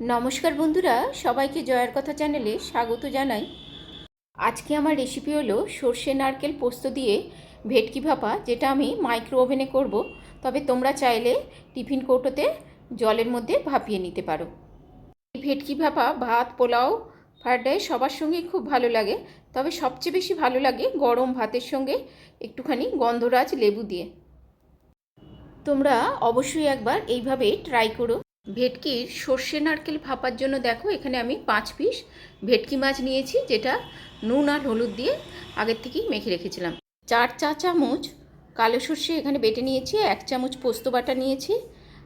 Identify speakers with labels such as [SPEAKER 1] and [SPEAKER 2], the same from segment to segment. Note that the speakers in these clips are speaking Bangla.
[SPEAKER 1] নমস্কার বন্ধুরা, সবাইকে জয়ার কথা চ্যানেলে স্বাগত জানাই। আজকে আমার রেসিপি হলো সর্ষে নারকেল পোস্ত দিয়ে ভেটকি ভাপা, যেটা আমি মাইক্রো ওভেনে করব। তবে তোমরা চাইলে টিফিন কৌটোতে জলের মধ্যে ভাপিয়ে নিতে পারো। এই ভেটকি ভাপা, ভাত, পোলাও ফ্রায়েড রাইস সবার সঙ্গেই খুব ভালো লাগে। তবে সবচেয়ে বেশি ভালো লাগে গরম ভাতের সঙ্গে একটুখানি গন্ধরাজ লেবু দিয়ে। তোমরা অবশ্যই একবার এইভাবে ট্রাই করো। ভেটকির সর্ষে, নারকেল ভাপার জন্য দেখো, এখানে আমি পাঁচ পিস ভেটকি মাছ নিয়েছি, যেটা নুন আর হলুদ দিয়ে আগের থেকেই মেখে রেখেছিলাম। চার চা চামচ কালো সর্ষে এখানে বেটে নিয়েছি, এক চামচ পোস্ত বাটা নিয়েছি,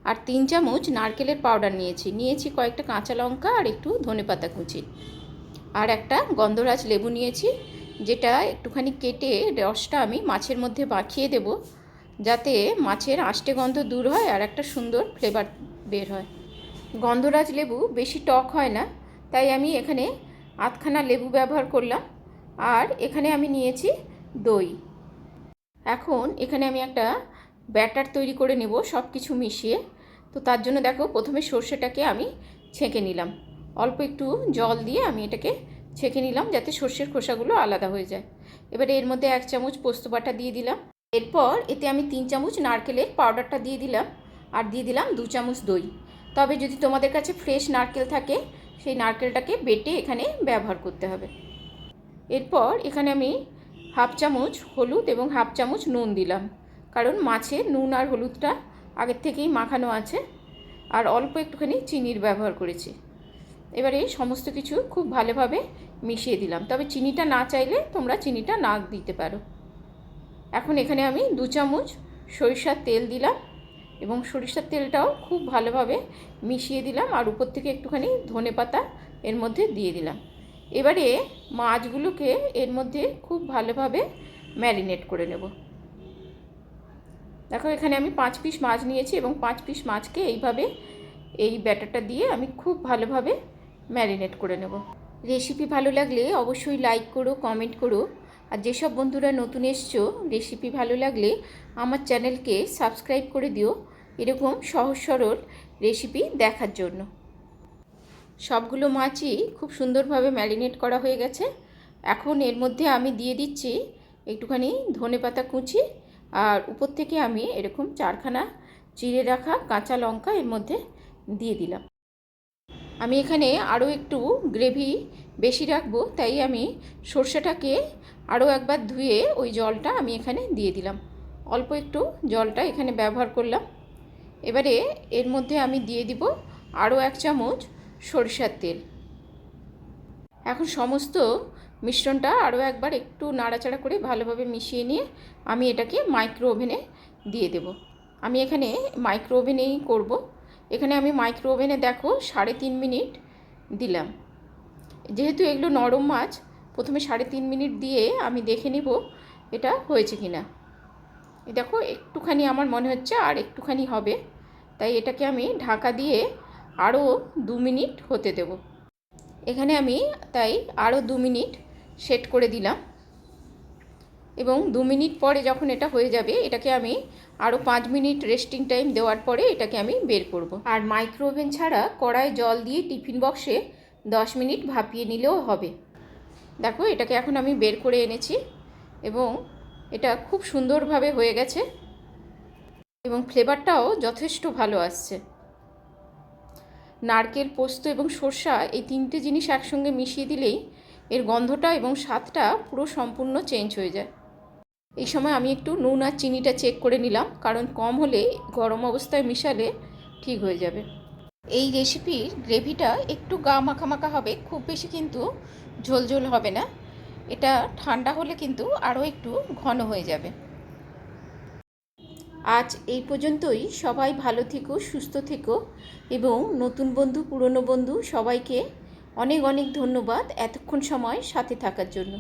[SPEAKER 1] আর তিন চামচ নারকেলের পাউডার নিয়েছি। নিয়েছি কয়েকটা কাঁচা লঙ্কা আর একটু ধনেপাতা কুচি। আর একটা গন্ধরাজ লেবু নিয়েছি, যেটা একটুখানি কেটে রসটা আমি মাছের মধ্যে মাখিয়ে দেব, যাতে মাছের আষ্টে গন্ধ দূর হয় আর একটা সুন্দর ফ্লেভার বের হয়। গন্ধরাজ লেবু বেশি টক হয় না, তাই আমি এখানে আধখানা লেবু ব্যবহার করলাম আর এখানে আমি নিয়েছি দই। এখন এখানে আমি একটা ব্যাটার তৈরি করে নেব সব কিছু মিশিয়ে। তো তার জন্য দেখো, প্রথমে সর্ষেটাকে আমি ছেঁকে নিলাম। অল্প একটু জল দিয়ে আমি এটাকে ছেঁকে নিলাম যাতে সর্ষের খোসাগুলো আলাদা হয়ে যায়। এবারে এর মধ্যে এক চামচ পোস্ত বাটা দিয়ে দিলাম। এরপর এতে আমি তিন চামচ নারকেলের পাউডারটা দিয়ে দিলাম। আর দিয়ে দিলাম দু চামচ দই। তবে যদি তোমাদের কাছে ফ্রেশ নারকেল থাকে, সেই নারকেলটাকে বেটে এখানে ব্যবহার করতে হবে। এরপর এখানে আমি হাফ চামচ হলুদ এবং হাফ চামচ নুন দিলাম। কারণ মাছে নুন আর হলুদটা আগের থেকেই মাখানো আছে আর অল্প একটুখানি চিনির ব্যবহার করেছি। এবারে সমস্ত কিছু খুব ভালোভাবে মিশিয়ে দিলাম। তবে চিনিটা না চাইলে তোমরা চিনিটা না দিতে পারো। এখন এখানে আমি দু চামচ সরিষার তেল দিলাম। এবং সরিষার তেলটাও খুব ভালোভাবে মিশিয়ে দিলাম আর উপর থেকে একটুখানি ধনে পাতা এর মধ্যে দিয়ে দিলাম। এবারে মাছগুলোকে এর মধ্যে খুব ভালোভাবে ম্যারিনেট করে নেব। দেখো, এখানে আমি পাঁচ পিস মাছ নিয়েছি এবং পাঁচ পিস মাছকে এইভাবে এই ব্যাটারটা দিয়ে আমি খুব ভালোভাবে ম্যারিনেট করে নেব। রেসিপি ভালো লাগলে অবশ্যই লাইক করো, কমেন্ট করো। আর যেসব বন্ধুরা নতুন এসছো রেসিপি ভালো লাগলে আমার চ্যানেলকে সাবস্ক্রাইব করে দিও। এরকম সহজ সরল রেসিপি দেখার জন্য। সবগুলো মাছই খুব সুন্দরভাবে ম্যারিনেট করা হয়ে গেছে। এখন এর মধ্যে আমি দিয়ে দিচ্ছি একটুখানি ধনে পাতা কুচি আর উপর থেকে আমি এরকম চারখানা চিড়ে রাখা কাঁচা লঙ্কা এর মধ্যে দিয়ে দিলাম। আমি এখানে আরও একটু গ্রেভি বেশি রাখব, তাই আমি সর্ষেটাকে আরও একবার ধুয়ে ওই জলটা আমি এখানে দিয়ে দিলাম। অল্প একটু জলটা এখানে ব্যবহার করলাম। এবারে এর মধ্যে আমি দিয়ে দিব আরও এক চামচ সরিষার তেল। এখন সমস্ত মিশ্রণটা আরও একবার একটু নাড়াচাড়া করে ভালোভাবে মিশিয়ে নিয়ে আমি এটাকে মাইক্রো ওভেনে দিয়ে দেব। আমি এখানে মাইক্রো ওভেনেই করব। এখানে আমি মাইক্রো ওভেনে দেখো সাড়ে তিন মিনিট দিলাম। যেহেতু এগুলো নরম মাছ প্রথমে সাড়ে তিন মিনিট দিয়ে আমি দেখে নিব এটা হয়েছে কি না দেখো, একটুখানি আমার মনে হচ্ছে আর একটুখানি হবে। তাই এটাকে আমি ঢাকা দিয়ে আরও দু মিনিট হতে দেব। এখানে আমি তাই আরও দু মিনিট সেট করে দিলাম। এবং দু মিনিট পরে যখন এটা হয়ে যাবে, এটাকে আমি আরও পাঁচ মিনিট রেস্টিং টাইম দেওয়ার পরে এটাকে আমি বের করব। আর মাইক্রোওভেন ছাড়া কড়াই জল দিয়ে টিফিন বক্সে দশ মিনিট ভাপিয়ে নিলেও হবে। দেখো, এটাকে এখন আমি বের করে এনেছি এবং এটা খুব সুন্দরভাবে হয়ে গেছে এবং ফ্লেভারটাও যথেষ্ট ভালো আসছে। নারকেল, পোস্ত এবং সর্ষা এই তিনটে জিনিস একসঙ্গে মিশিয়ে দিলেই এর গন্ধটা এবং স্বাদটা পুরো সম্পূর্ণ চেঞ্জ হয়ে যায়। এই সময় আমি একটু নুন আর চিনিটা চেক করে নিলাম, কারণ কম হলে গরম অবস্থায় মিশালে ঠিক হয়ে যাবে। এই রেসিপির গ্রেভিটা একটু গা মাখা মাখা হবে, খুব বেশি কিন্তু ঝোল ঝোল হবে না। এটা ঠান্ডা হলে কিন্তু আরও একটু ঘন হয়ে যাবে। আজ এই পর্যন্তই। সবাই ভালো থেকো, সুস্থ থেকো এবং নতুন বন্ধু, পুরনো বন্ধু সবাইকে অনেক অনেক ধন্যবাদ এতক্ষণ সময় সাথে থাকার জন্য।